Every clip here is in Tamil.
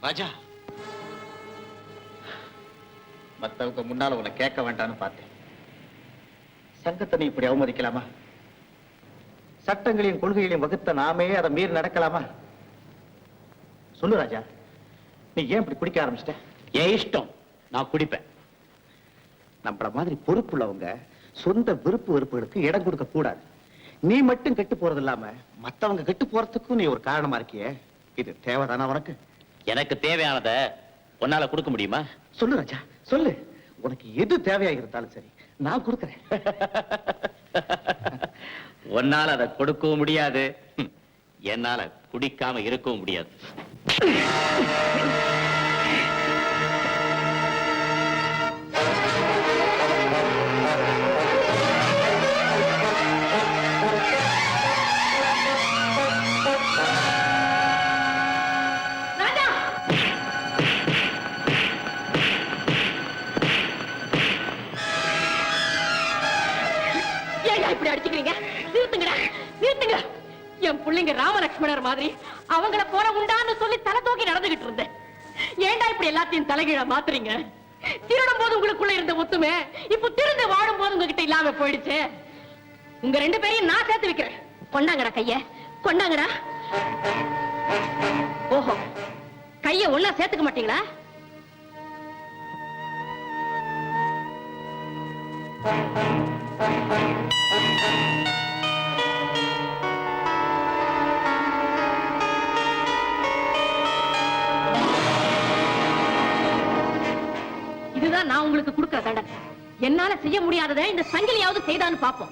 ராஜா. மத்தவங்க முன்னால உன்னை கேட்க வேண்டாம்னு பார்த்தேன். சங்கத்தை நீ இப்படி அவமதிக்கலாமா? சட்டங்களையும் கொள்கைகளையும் வகுத்த நாமே அதை மீறி நடக்கலாமா? சொல்லு ராஜா நீ ஏன் இப்படி குடிக்க ஆரம்பிச்சிட்ட? ஏன் இஷ்டம். நான் குடிப்பேன். நம்மள மாதிரி பொறுப்புள்ளவங்க சொந்த விருப்பு வெறுப்புகளுக்கு இடம் கொடுக்க கூடாது. நீ மட்டும் கெட்டு போறது இல்லாம மத்தவங்க கெட்டு போறதுக்கும் நீ ஒரு காரணமா இருக்கியே. இது தேவைதானா உனக்கு? எனக்கு தேவையானத உன்னால கொடுக்க முடியுமா? சொல்லு ராஜா சொல்லு. உனக்கு எது தேவையா இருந்தாலும் சரி நான் கொடுக்கறேன். உன்னால அதை கொடுக்கவும் முடியாது. என்னால குடிக்காம இருக்கவும் முடியாது. தலைகீழ மாத்துறீங்க? திருடும் போது உங்களுக்குள்ள இருந்த ஒத்துமை இப்ப திருந்து வாழும் போது உங்ககிட்ட இல்லாம போயிடுச்சு. உங்க ரெண்டு பேரையும் நான் சேர்த்து வைக்கிறேன். கொண்டாங்கடா கைய. கொண்டாங்கடா ஓஹோ. கைய ஒண்ணா சேர்த்துக்க மாட்டீங்களா? இதுதான் நான் உங்களுக்கு கொடுக்கிற தண்டனை. என்னால செய்ய முடியாததை இந்த சங்கிலியாவது செய்தான்னு பாப்போம்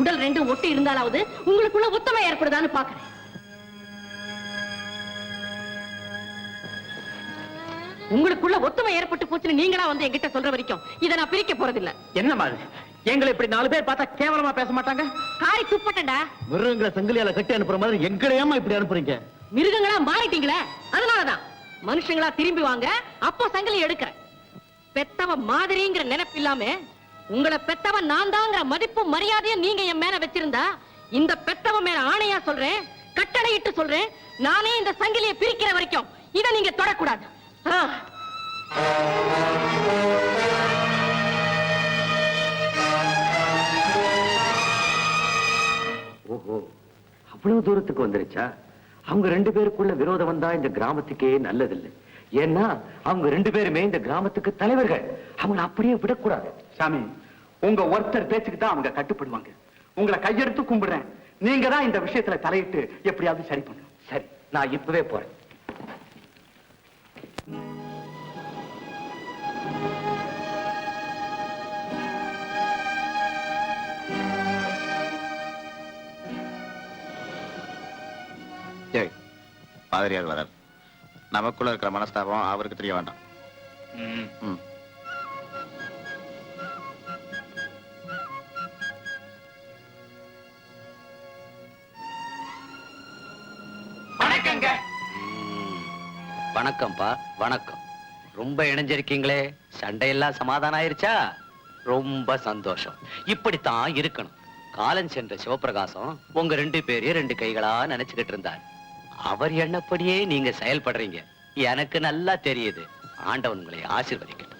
உடல் ரெண்டு ஒட்டு இருந்தாலாவது உங்களுக்குள்ள ஒத்துமை ஏற்படுதான்னு பாக்குறேன் உங்களுக்குள்ள ஒத்துமை ஏற்பட்டு போச்சுன்னு நீங்களா வந்து என்கிட்ட சொல்ற வரைக்கும் இதை நான் பிரிக்க போறதில்ல. என்ன மாதிரி? எங்களை இப்படி நாலு பேர் பார்த்தா கேவலமா பேச மாட்டாங்க? காரி துப்பட்டண்டா மிருகங்களை சங்கிலியால கட்டி அனுப்புற மாதிரி எங்களையாம இப்படி அனுப்புறீங்க? மிருகங்களா மாறிட்டீங்களே. அதனாலதான். மனுஷங்களா திரும்பி வாங்க அப்போ சங்கிலி எடுக்கிறேன். பெத்தவ மாதிரிங்கிற நினைப்பு இல்லாம உங்களை பெத்தவ நான் தாங்கிற மதிப்பு மரியாதையும் நீங்க என் மேல வச்சிருந்தா இந்த பெத்தவ மேல ஆணையா சொல்றேன் கட்டளையிட்டு சொல்றேன் நானே இந்த சங்கிலியை பிரிக்கிற வரைக்கும் இதை நீங்க தொடக்கூடாது. ஓஹோ அவ்வளவு தூரத்துக்கு வந்துருச்சா? அவங்க ரெண்டு பேருக்குள்ள விரோதம் வந்தா இந்த கிராமத்துக்கே நல்லதில்லை. ஏன்னா அவங்க ரெண்டு பேருமே இந்த கிராமத்துக்கு தலைவர்கள். அவங்கள அப்படியே விடக்கூடாது. சாமி உங்க ஒருத்தர் பேச்சுக்கு தான் அவங்க கட்டுப்படுவாங்க. உங்களை கையெடுத்து கும்பிடுறேன். நீங்க தான் இந்த விஷயத்துல தலையிட்டு எப்படியாவது சரி பண்ணணும் சரி நான் இப்பவே போறேன். ஏய் பாதிரியார் வரார். நமக்குள்ள இருக்கிற மனஸ்தாபம் அவருக்கு தெரிய வேண்டாம். ம். வணக்கம்ப்பா வணக்கம். ரொம்ப இணைஞ்சிருக்கீங்களே சண்டையெல்லாம் சமாதானம் ஆயிருச்சா? ரொம்ப சந்தோஷம். இப்படித்தான் இருக்கணும். காலம் சென்ற சிவபிரகாசம் உங்க ரெண்டு பேரையும் ரெண்டு கைகளா நினைச்சுக்கிட்டு இருந்தார். அவர் எண்ணப்படியே நீங்க செயல்படுறீங்க. எனக்கு நல்லா தெரியுது. ஆண்டவன் உங்களை ஆசீர்வதிக்கட்டும்.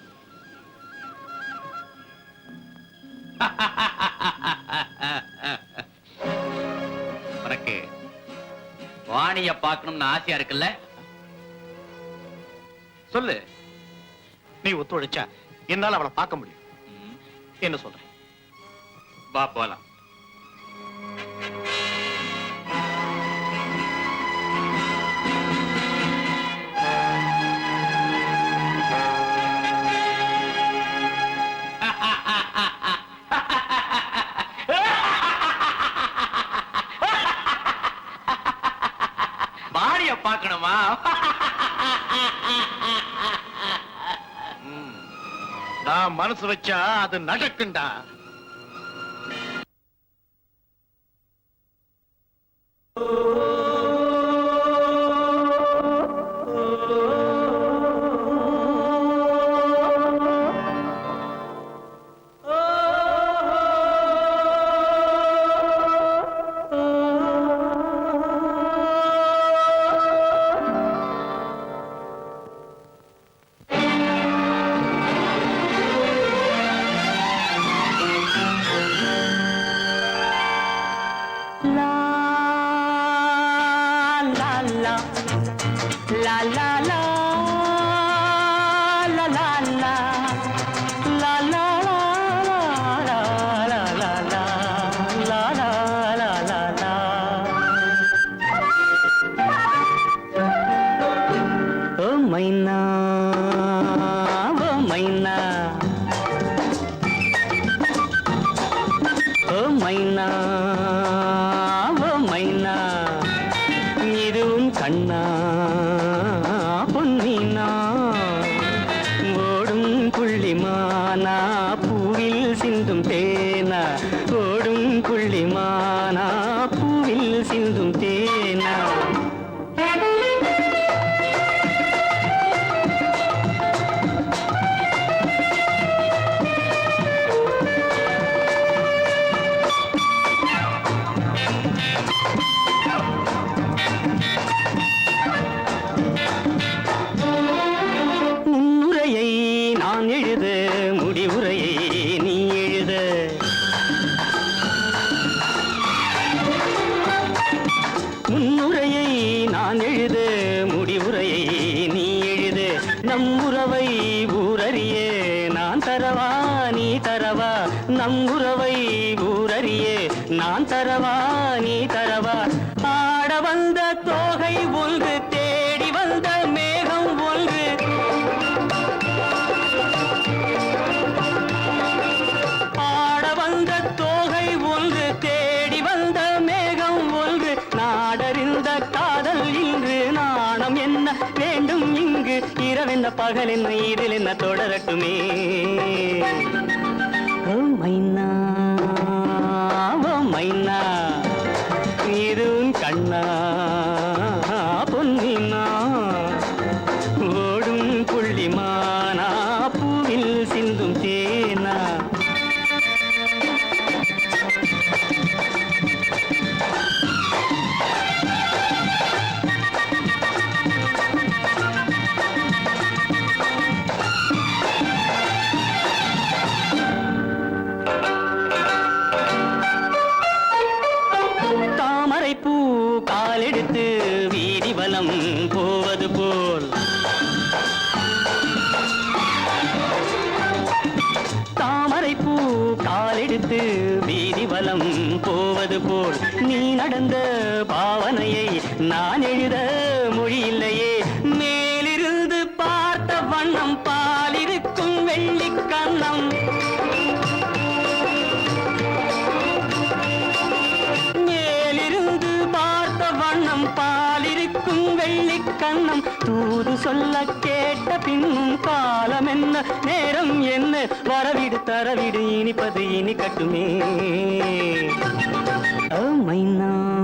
உனக்கு வாணிய பார்க்கணும்னு ஆசையா இருக்குல்ல? சொல்லு. நீ ஒத்துழைச்சா என்னால அவளை பார்க்க முடியும். என்ன சொல்றேன்? வா போலாம். பார்க்கணுமா? நான் மனசு வச்சா அது நடக்குண்டா நான் தரவா நீ தரவா? ஆட வந்த தோகை ஒன்று தேடி வந்த மேகம் ஒன்று ஆட வந்த தோகை ஒன்று தேடி வந்த மேகம் ஒன்று நாடறிந்த காதல் இங்கு நாணம் என்ன வேண்டும் இங்கு? இரவென்ன பகல் என்ன இதில் என்ன தொடரட்டுமே? நேரம் என்ன? வரவிடு தரவிடு இனிப்பது இனி கட்டுமே. Oh மைனா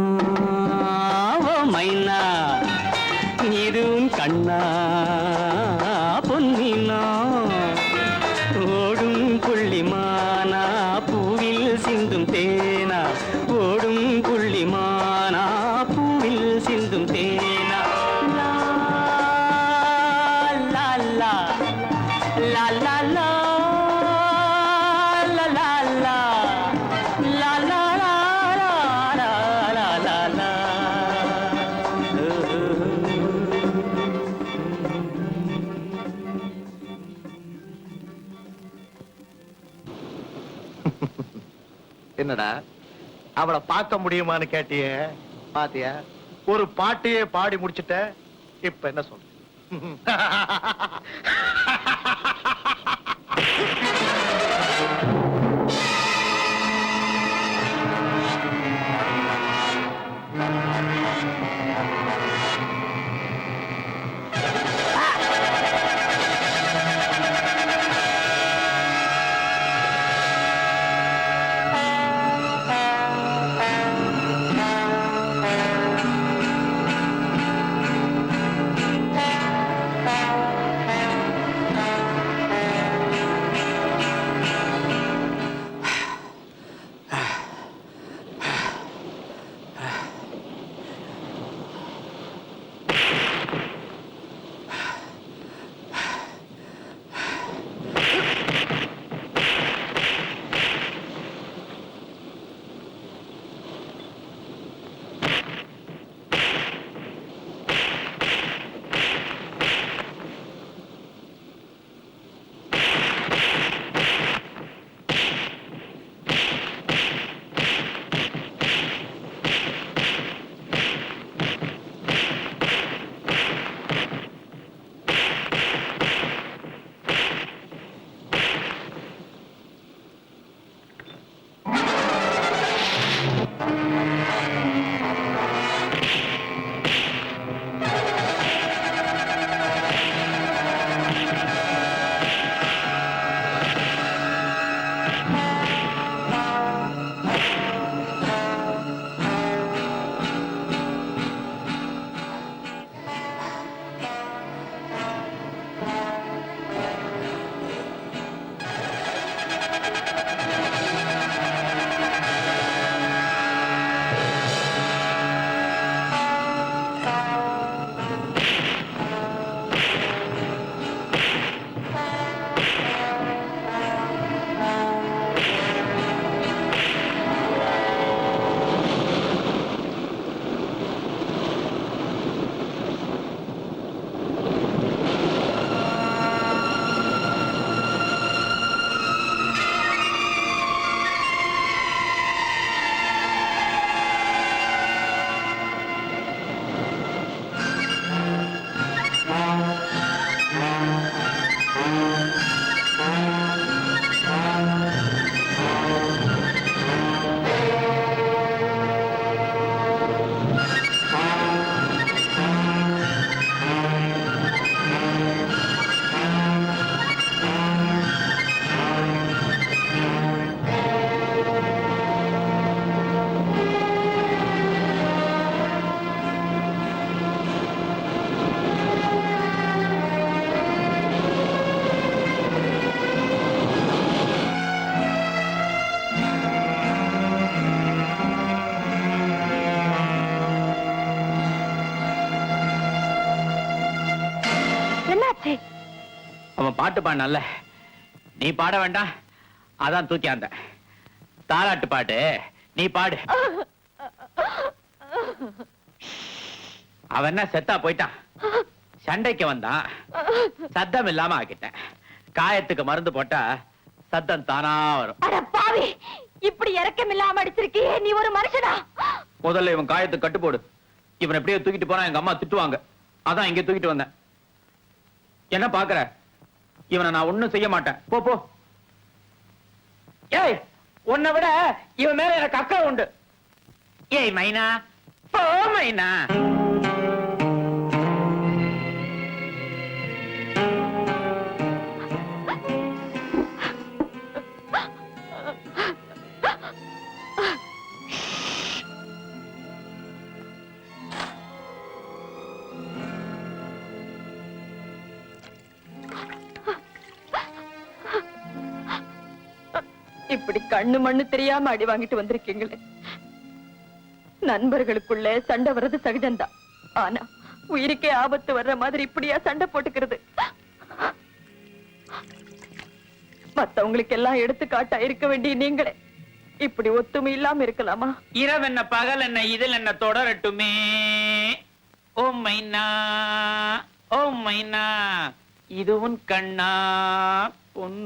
என்னடா? அவளை பார்க்க முடியுமான்னு கேட்டிய. பாத்தியா? ஒரு பாட்டையே பாடி முடிச்சிட்ட இப்ப என்ன சொல்ற அவன் பாட்டு பாடினால நீ பாட வேண்டாம். அதான் தூக்கியாந்த தாலாட்டு பாட்டு. நீ பாடு. அவன் என்ன செத்தா போயிட்டான். சண்டைக்கு வந்தான். சத்தம் இல்லாம ஆக்கிட்டேன். காயத்துக்கு மருந்து போட்டா சத்தம் தானா வரும். அட பாவி இப்படி இறக்கம் இல்லாம அடிச்சிருக்கியே நீ ஒரு மனுஷனா? முதல்ல இவன் காயத்துக்கு கட்டு போடு. இவன் எப்படியோ தூக்கிட்டு போனா எங்க அம்மா திட்டுவாங்க. அதான் இங்க தூக்கிட்டு வந்தேன். என்ன பாக்குற? இவனை நான் ஒண்ணும் செய்ய மாட்டேன். போ போ. ஏய் உன்னை விட இவன் மேல எனக்கு அக்கறை உண்டு. ஏய் மைனா. போ மைனா. இப்படி கண்ணு மண்ணு தெரியாம அடி வாங்கிட்டு வந்திருக்கீங்களே. நண்பர்களுக்குள்ள சண்டை வர்றது சகஜம்தான். ஆனா உயிருக்கே ஆபத்து வர்ற மாதிரி இப்படியா சண்டை போட்டுக்கிறது? மத்தவங்களுக்கு எல்லாம் எடுத்துக்காட்டா இருக்க வேண்டிய நீங்களே. இப்படி ஒத்துமை இல்லாம இருக்கலாமா? இரவு என்ன பகல் என்ன இதில் என்ன தொடரட்டுமே? ஓ மைனா ஓ மைனா இதுவும் கண்ணா பொன்